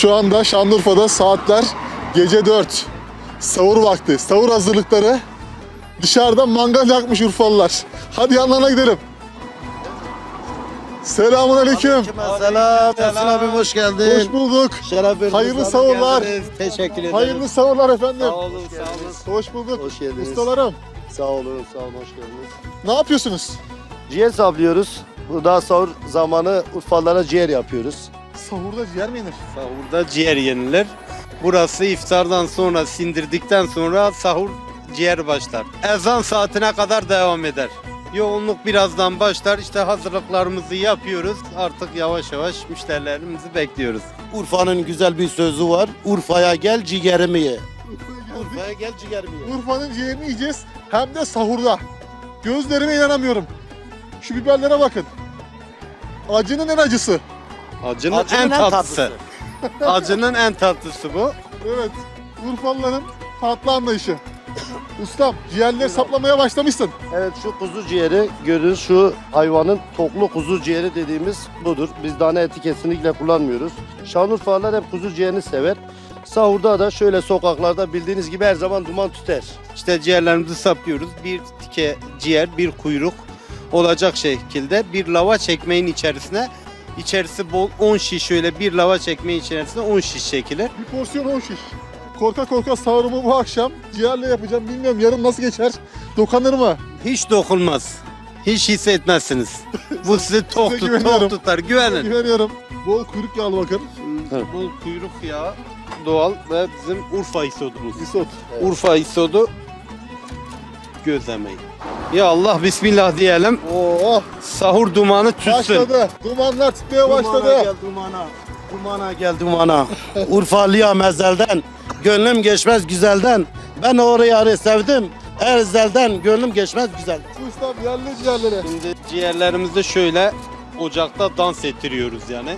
Şu anda Şanlıurfa'da saatler gece 4. Sahur vakti. Sahur hazırlıkları. Dışarıda mangal yakmış Urfalılar. Hadi yanlarına gidelim. Selamun aleyküm. Selam. Ersin abi hoş geldin. Hoş bulduk. Şeref verdiniz Hayırlı abi, sahurlar. geldiniz. Teşekkür ederim. Hayırlı sahurlar efendim. Sağ olun, sağ olun. Hoş bulduk. Hoş geldiniz. Ustalarım Sağ olun, sağ olun, hoş geldiniz. ne yapıyorsunuz? Ciğer saplıyoruz. Bu daha sahur zamanı Urfalılara ciğer yapıyoruz. Sahurda ciğer mi yenir? Sahurda ciğer yenilir. Burası iftardan sonra sindirdikten sonra sahur ciğer başlar. Ezan saatine kadar devam eder. Yoğunluk birazdan başlar. İşte hazırlıklarımızı yapıyoruz. Artık yavaş yavaş müşterilerimizi bekliyoruz. Urfa'nın güzel bir sözü var. Urfa'ya gel ciğerimi ye. Urfa'ya gel ciğerimi ye. Urfa'nın ciğerini yiyeceğiz. Hem de sahurda. Gözlerime inanamıyorum. Şu biberlere bakın. Acının en acısı. Acının, Acının en en tatlısı. Acının en tatlısı bu. Evet. Urfalıların tatlı anlayışı. Ustam ciğerleri saplamaya başlamışsın. Evet şu kuzu ciğeri görün şu hayvanın toklu kuzu ciğeri dediğimiz budur. Biz dana eti kesinlikle kullanmıyoruz. Şanlıurfalılar hep kuzu ciğerini sever. Sahurda da şöyle sokaklarda bildiğiniz gibi her zaman duman tüter. İşte ciğerlerimizi saplıyoruz. Bir tike ciğer, bir kuyruk olacak şekilde bir lava çekmeğin içerisine içerisi bol 10 şiş şöyle bir lava çekmeğin içerisine 10 şiş çekilir. Bir porsiyon 10 şiş. Korka korka sahurumu bu akşam ciğerle yapacağım. Bilmiyorum yarın nasıl geçer. Dokanır mı? Hiç dokunmaz. Hiç hissetmezsiniz. Bu sizi tok, tut, güveniyorum. tok tutar. Güvenin. Güveniyorum. Bol kuyruk yağlı bakın. Bol kuyruk yağı doğal ve bizim Urfa isodumuz. Isot. Urfa isodu gözlemeyin. Ya Allah bismillah diyelim. Oo, Sahur dumanı tütsün. başladı. Dumanlar tütmeye Dumana başladı. gel dumana. Dumana gel dumana. Urfalıya mezelden. Gönlüm geçmez güzelden. Ben o yarı sevdim. Erzelden gönlüm geçmez güzel. Ustam yerli ciğerleri. Şimdi ciğerlerimizi şöyle ocakta dans ettiriyoruz yani.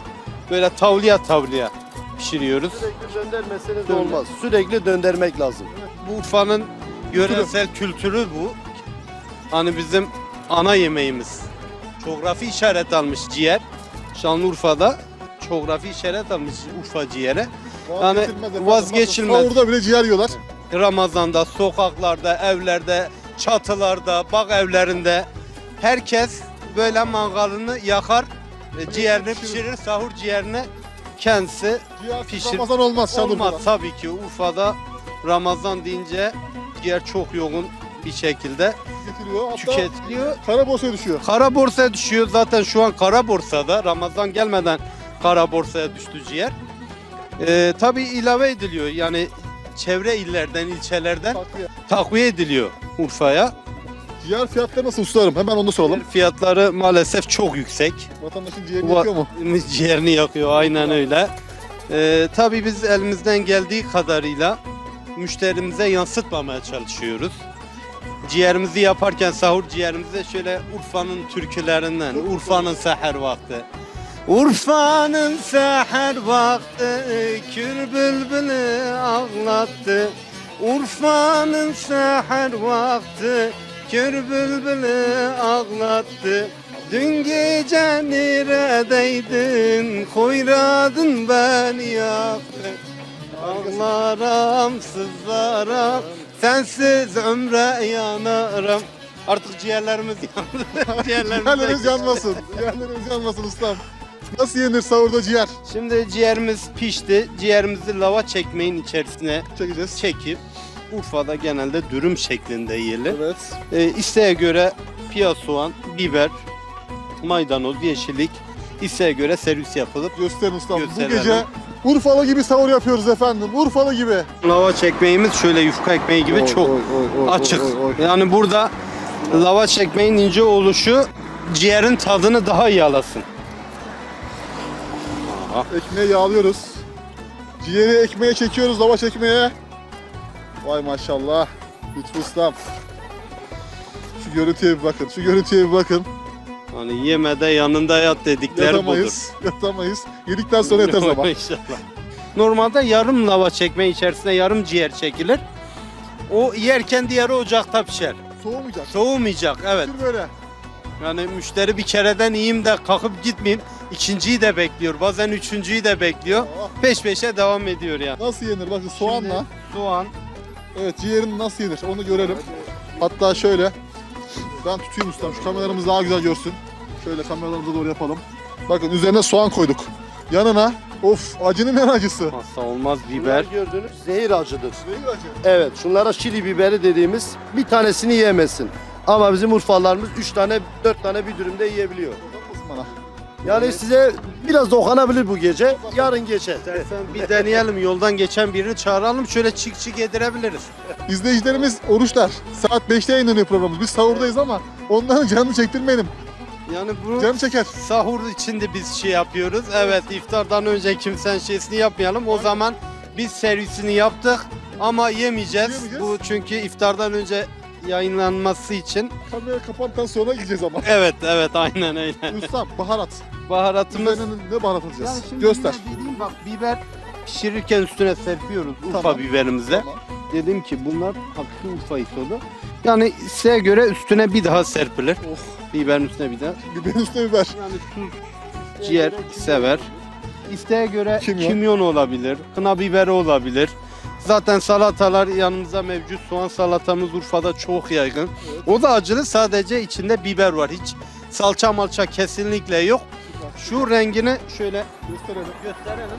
Böyle tavliya tavliya pişiriyoruz. Sürekli döndürmeseniz Döndür. olmaz. Sürekli döndürmek lazım. Bu Urfa'nın yöresel kültürü bu. Hani bizim ana yemeğimiz. Coğrafi işaret almış ciğer. Şanlıurfa'da coğrafi işaret almış Urfa ciğeri. Yani vazgeçilmez. Sahurda bile ciğer yiyorlar. Ramazan'da, sokaklarda, evlerde, çatılarda, bak evlerinde herkes böyle mangalını yakar, ciğerini pişirir, sahur ciğerini kendisi Ciğer Pişir- Ramazan olmaz Şanlıurfa'da. olmaz tabii ki Urfa'da Ramazan deyince ciğer çok yoğun bir şekilde. Hatta tüketiliyor. kara borsaya düşüyor. Kara borsaya düşüyor zaten şu an kara borsada Ramazan gelmeden kara borsaya düştü ciğer. Ee, tabii ilave ediliyor yani çevre illerden, ilçelerden Takviye. takviye ediliyor Urfa'ya. Ciğer fiyatları nasıl ustarım? Hemen onu soralım. Fiyatları maalesef çok yüksek. Vatandaşın ciğerini Va- yakıyor mu? Ciğerini yakıyor aynen öyle. Ee, tabii biz elimizden geldiği kadarıyla müşterimize yansıtmamaya çalışıyoruz. Ciğerimizi yaparken sahur ciğerimize şöyle Urfa'nın türkülerinden, Urfa'nın seher vakti. Urfa'nın seher vakti kür bülbülü ağlattı. Urfa'nın seher vakti kür bülbülü ağlattı. Dün gece neredeydin? Koyradın beni yaktı. Ağlarım, sızlarım, sensiz ömre yanarım. Artık ciğerlerimiz yandı. ciğerlerimiz, Ciğerleriniz yanmasın. Ciğerleriniz yanmasın ustam. Nasıl yenir sahurda ciğer? Şimdi ciğerimiz pişti. Ciğerimizi lava çekmeğin içerisine Çekeceğiz. çekip Urfa'da genelde dürüm şeklinde yiyilir. Evet. E, isteğe göre piyaz soğan, biber, maydanoz, yeşillik isteğe göre servis yapılıp Gösterin ustam. Bu gece Urfalı gibi sahur yapıyoruz efendim. Urfalı gibi. lava çekmeğimiz şöyle yufka ekmeği gibi çok açık. Yani burada lava çekmeğin ince oluşu ciğerin tadını daha iyi alasın. Ekmeği yağlıyoruz. Ciğeri ekmeğe çekiyoruz, lavaş ekmeğe. Vay maşallah. Lütfü ustam. Şu görüntüye bir bakın. Şu görüntüye bir bakın. Hani yemede yanında yat dedikleri budur. Yatamayız. Yatamayız. Yedikten sonra yatarız ama. İnşallah. Normalde yarım lava çekme içerisine yarım ciğer çekilir. O yerken diğeri ocakta pişer. Soğumayacak. Soğumayacak evet. Dur böyle. Yani müşteri bir kereden yiyeyim de kalkıp gitmeyeyim. ikinciyi de bekliyor. Bazen üçüncüyü de bekliyor. Oh, Peş peşe devam ediyor yani. Nasıl yenir? Bakın soğanla. Şimdi soğan. Evet ciğerin nasıl yenir onu görelim. Hatta şöyle. Ben tutayım ustam. Şu kameralarımız daha güzel görsün. Şöyle kameralarımıza doğru yapalım. Bakın üzerine soğan koyduk. Yanına of acının en acısı. Masa olmaz Biber biber. gördüğünüz zehir acıdır. Değil acı. Evet şunlara şili biberi dediğimiz bir tanesini yemesin. Ama bizim Urfalılarımız 3 tane 4 tane bir dürümde yiyebiliyor. Bana. Yani size biraz dokunabilir bu gece. Yarın geçer. İstersen bir deneyelim. Yoldan geçen birini çağıralım. Şöyle çık çık yedirebiliriz. İzleyicilerimiz oruçlar. Saat 5'te yayınlanıyor programımız. Biz sahurdayız ama onların canını çektirmeyelim. Yani bu Canı çeker. sahur içinde biz şey yapıyoruz. Evet iftardan önce kimsenin şeysini yapmayalım. O zaman biz servisini yaptık ama yemeyeceğiz. Yemeyeceğiz. Bu çünkü iftardan önce yayınlanması için. Kamera kapandıktan sonra gideceğiz ama. Evet evet aynen öyle. Ustam baharat. Baharatımız Üzerine ne baharat atacağız? Yani şimdi Göster. yine dediğim bak biber pişirirken üstüne serpiyoruz Urfa Tamam. biberimize. Tamam. Dedim ki bunlar hakiki Urfa isodu. Yani size göre üstüne bir daha serpilir. Oh. Biberin üstüne bir daha. Biberin üstüne biber. Yani tuz, ciğer sever. İsteğe göre Kimyon. kimyon. olabilir, kına biberi olabilir. Zaten salatalar yanımıza mevcut. Soğan salatamız Urfa'da çok yaygın. O da acılı sadece içinde biber var. Hiç salça malça kesinlikle yok. Şu rengini şöyle Gösterelim. gösterelim.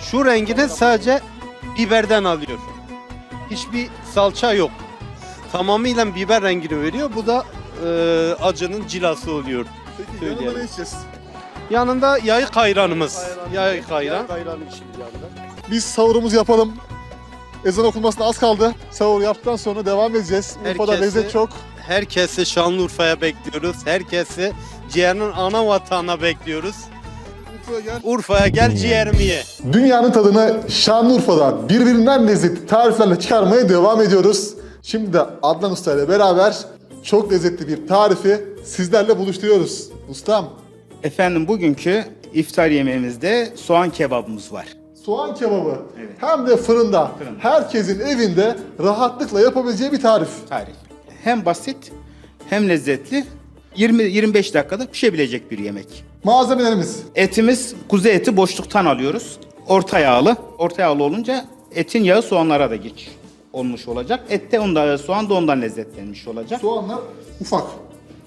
Şu rengini sadece biberden alıyor. Hiçbir salça yok. Tamamıyla biber rengini veriyor. Bu da e, acının cilası oluyor. Peki Söyleyelim. yanında ne içeceğiz? Yanında yayık ayranımız. Yayık ayran. Yayık ayranı içilir yanında. Biz sahurumuzu yapalım. Ezan okunmasına az kaldı. Sahur yaptıktan sonra devam edeceğiz. Urfa'da Herkesi- lezzet çok. Herkesi Şanlıurfa'ya bekliyoruz. Herkesi ciğerinin ana vatanına bekliyoruz. Urfa'ya gel. Urfa'ya gel ciğerimi ye. Dünyanın tadını Şanlıurfa'da birbirinden lezzetli tariflerle çıkarmaya devam ediyoruz. Şimdi de Adnan Usta ile beraber çok lezzetli bir tarifi sizlerle buluşturuyoruz. Ustam, Efendim bugünkü iftar yemeğimizde soğan kebabımız var. soğan kebabı hem de fırında, Fırında. herkesin evinde rahatlıkla yapabileceği bir tarif. Tarif. Hem basit hem lezzetli 20-25 dakikada pişebilecek bir yemek. Malzemelerimiz Etimiz kuzu eti boşluktan alıyoruz. Orta yağlı. Orta yağlı olunca etin yağı soğanlara da geç olmuş olacak. Ette ondan soğan da ondan lezzetlenmiş olacak. soğanlar ufak.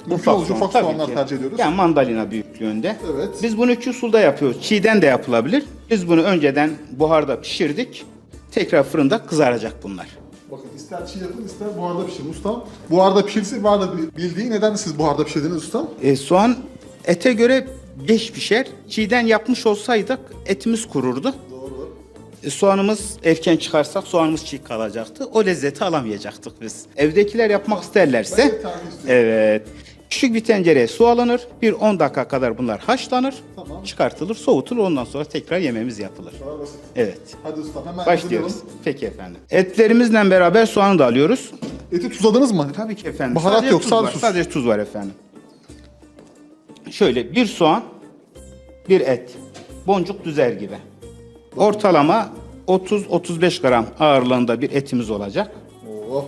Mümkün olunca ufak tabii soğanlar ki. tercih ediyoruz. Yani mandalina büyüklüğünde. Evet. Biz bunu iki usulda yapıyoruz. Çiğden de yapılabilir. Biz bunu önceden buharda pişirdik. Tekrar fırında kızaracak bunlar. Bakın ister çiğ yapın ister buharda pişirin ustam. Buharda pişirse buharda bildiği neden siz buharda pişirdiniz ustam? E, soğan ete göre geç pişer. Çiğden yapmış olsaydık etimiz kururdu. E, soğanımız erken çıkarsak soğanımız çiğ kalacaktı. O lezzeti alamayacaktık biz. Evdekiler yapmak isterlerse evet. Küçük bir tencereye su alınır. Bir 10 dakika kadar bunlar haşlanır. Tamam. Çıkartılır, soğutulur. Ondan sonra tekrar yememiz yapılır. Daha basit. Evet. Hadi ustam hemen Başlıyoruz. hazırlayalım. Peki efendim. Etlerimizle beraber soğanı da alıyoruz. Eti tuzladınız mı? Tabii ki efendim. Baharat Sadece yok, tuz sadece var. tuz. Sadece tuz var efendim. Şöyle bir soğan, bir et. Boncuk düzer gibi. Ortalama 30-35 gram ağırlığında bir etimiz olacak. Oh.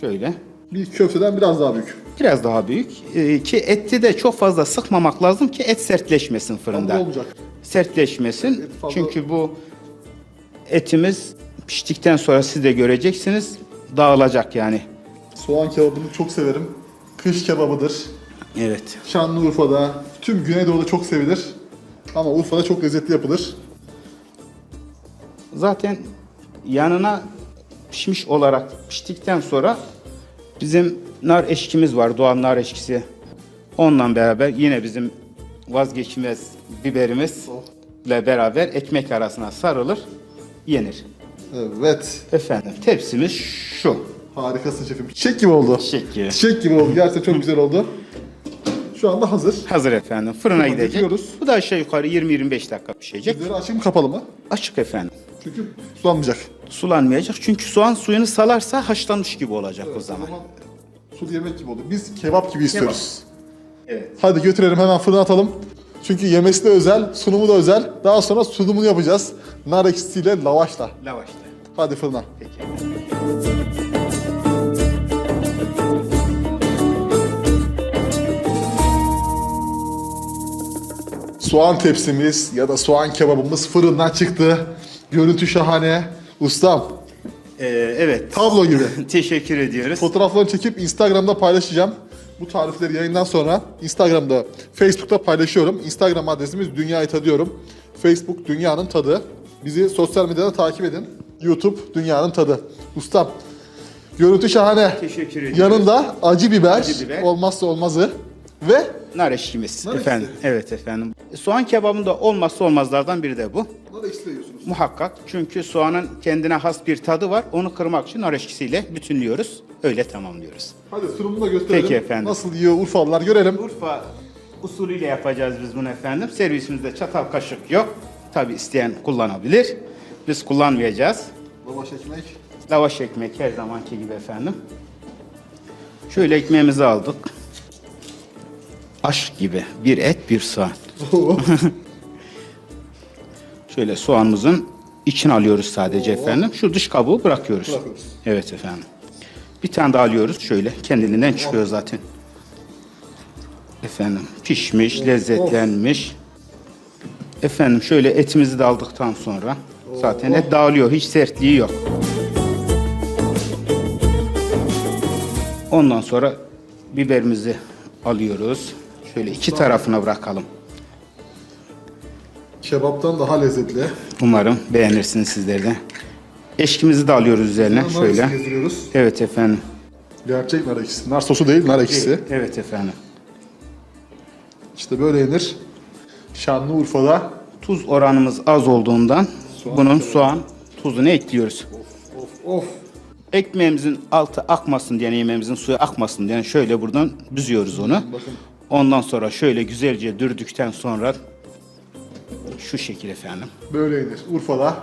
Şöyle. Bir köfteden biraz daha büyük. Biraz daha büyük. Ee, ki eti de çok fazla sıkmamak lazım ki et sertleşmesin fırında. Tam olacak. Sertleşmesin. Et fazla- Çünkü bu etimiz piştikten sonra siz de göreceksiniz. Dağılacak yani. Soğan kebabını çok severim. Kış kebabıdır. Evet. Şanlıurfa'da, tüm Güneydoğu'da çok sevilir. Ama Urfa'da çok lezzetli yapılır. Zaten yanına pişmiş olarak piştikten sonra bizim nar eşkimiz var. Doğal nar eşkisi. Onunla beraber yine bizim vazgeçilmez biberimiz ile beraber ekmek arasına sarılır, yenir. Evet. Efendim tepsimiz şu. Harikasın şefim. Çiçek gibi oldu. Teşekkür. Çiçek gibi oldu. Gerçekten çok güzel oldu. Şu anda hazır. Hazır efendim. Fırına Fırına gidecek. götürüyoruz. Bu da aşağı yukarı 20-25 dakika pişecek. Üzeri açayım mı, kapalı mı? Açık efendim. Çünkü sulanmayacak. Sulanmayacak çünkü soğan suyunu salarsa haşlanmış gibi olacak o zaman. Sulu yemek gibi oldu. Biz kebap gibi istiyoruz. Evet. Hadi götürelim hemen fırına atalım. Çünkü yemesi de özel, sunumu da özel. Daha sonra sunumunu yapacağız. Nar ekşisiyle, lavaşla. Lavaşla. Hadi fırına. Peki. soğan tepsimiz ya da soğan kebabımız fırından çıktı. Görüntü şahane. Ustam Ee, evet. tablo gibi. Teşekkür ediyoruz. Fotoğraflarını çekip Instagram'da paylaşacağım. Bu tarifleri yayından sonra Instagram'da, Facebook'ta paylaşıyorum. Instagram adresimiz Dünyayı Tadıyorum. Facebook Dünya'nın Tadı. Bizi sosyal medyada takip edin. YouTube Dünya'nın Tadı. Ustam, görüntü şahane. Teşekkür ediyoruz. Yanında acı biber, Acı biber. olmazsa olmazı ve Nar eşkimiz Nar efendim. eşkisi. Evet efendim. Soğan kebabında olmazsa olmazlardan biri de bu. nar yiyorsunuz. Muhakkak. Çünkü soğanın kendine has bir tadı var. Onu kırmak için nar eşkisiyle bütünlüyoruz. Öyle tamamlıyoruz. Hadi sunumunu da gösterelim. Peki efendim. Nasıl yiyor Urfalılar görelim. Urfa usulüyle yapacağız biz bunu efendim. Servisimizde çatal kaşık yok. Tabi isteyen kullanabilir. Biz kullanmayacağız. Lavaş ekmek. Lavaş ekmek her zamanki gibi efendim. Şöyle ekmeğimizi aldık. Aşk gibi bir et bir soğan. Şöyle soğanımızın içine alıyoruz sadece efendim. Şu dış kabuğu bırakıyoruz. Bırakıyoruz. Evet efendim. Bir tane daha alıyoruz şöyle kendiliğinden çıkıyor zaten. Efendim pişmiş, lezzetlenmiş. Efendim şöyle etimizi de aldıktan sonra zaten et dağılıyor. Hiç sertliği yok. Ondan sonra biberimizi alıyoruz. Şöyle iki tarafına bırakalım. Kebaptan daha lezzetli. Umarım beğenirsiniz sizler de. Eşkimizi de alıyoruz üzerine Nar şöyle. ekşisi gezdiriyoruz. Evet efendim. Gerçek nar ekşisi. Nar sosu değil, nar ekşisi. Evet efendim. İşte böyle yenir. Şanlıurfa'da Tuz oranımız az olduğundan bunun soğan tuzunu ekliyoruz. of Ekmeğimizin altı akmasın diye, yemeğimizin suyu akmasın diye şöyle buradan büzüyoruz onu. bakın Ondan sonra şöyle güzelce dürdükten sonra şu şekil efendim. böyle yenir. Urfa'da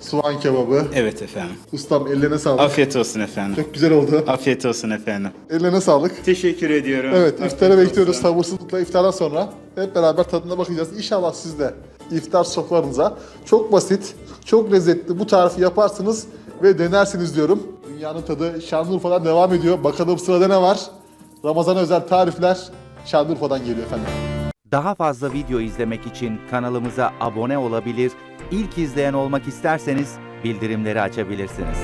soğan kebabı. Evet efendim. Ustam ellerine sağlık. Afiyet olsun efendim. Çok güzel oldu. Afiyet olsun efendim. Ellerine sağlık. Teşekkür ediyorum. Evet Afiyet iftara bekliyoruz olsun. sabırsızlıkla iftardan sonra. Hep beraber tadına bakacağız. İnşallah siz de iftar sofranıza çok basit, çok lezzetli bu tarifi yaparsınız ve denersiniz diyorum. Dünyanın tadı Şanlıurfa'dan devam ediyor. Bakalım sırada ne var? Ramazan özel tarifler Şanlıurfa'dan geliyor efendim. Daha fazla video izlemek için kanalımıza abone olabilir, ilk izleyen olmak isterseniz bildirimleri açabilirsiniz.